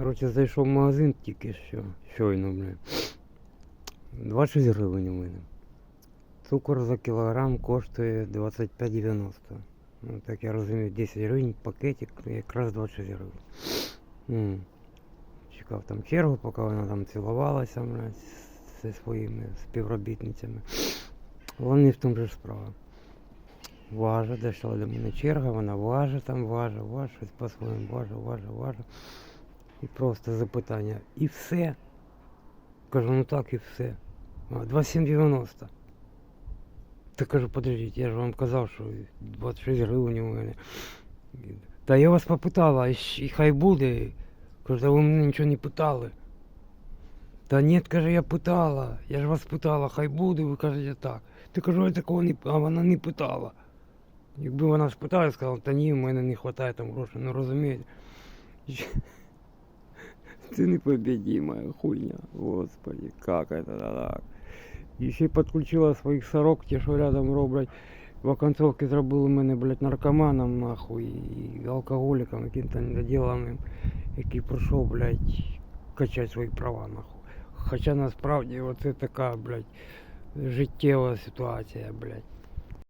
Коротше, зайшов в магазин тільки що, щойно, бля. 26 гривень у мене. Цукор за кілограм коштує 25,90. Ну, так я розумію, 10 гривень пакетик, якраз 26 гривень. М. Чекав там чергу, поки вона там цілувалася блядь, з- зі своїми співробітницями. Вони в тому ж справа. Важа, дійшла до мене черга, вона важа там, важа, важа, щось по-своєму, важа, важа, важа. І просто запитання. І все. Кажу, ну так і все. А, 27,90. Та кажу, подождіть, я ж вам казав, що 26 гривень у мене. Та я вас попитала, і щ- і хай буде. Кажу, та ви мене нічого не питали. Та ні, каже, я питала. Я ж вас питала, хай буде, ви кажете так. Ти кажу, я такого не п- а вона не питала. Якби вона спитала, я сказала, та ні, в мене не вистачає там грошей, ну розумієте. Це непобедима хуйня, господи, как это так. І ще й підключила своїх сорок, ті, що рядом роблять. В оконцовці зробили мене, блядь, наркоманом, нахуй, і алкоголіком, яким-то недоділеним, який прийшов, блядь, качати свої права, нахуй. Хоча насправді оце така, блядь, життєва ситуація, блядь.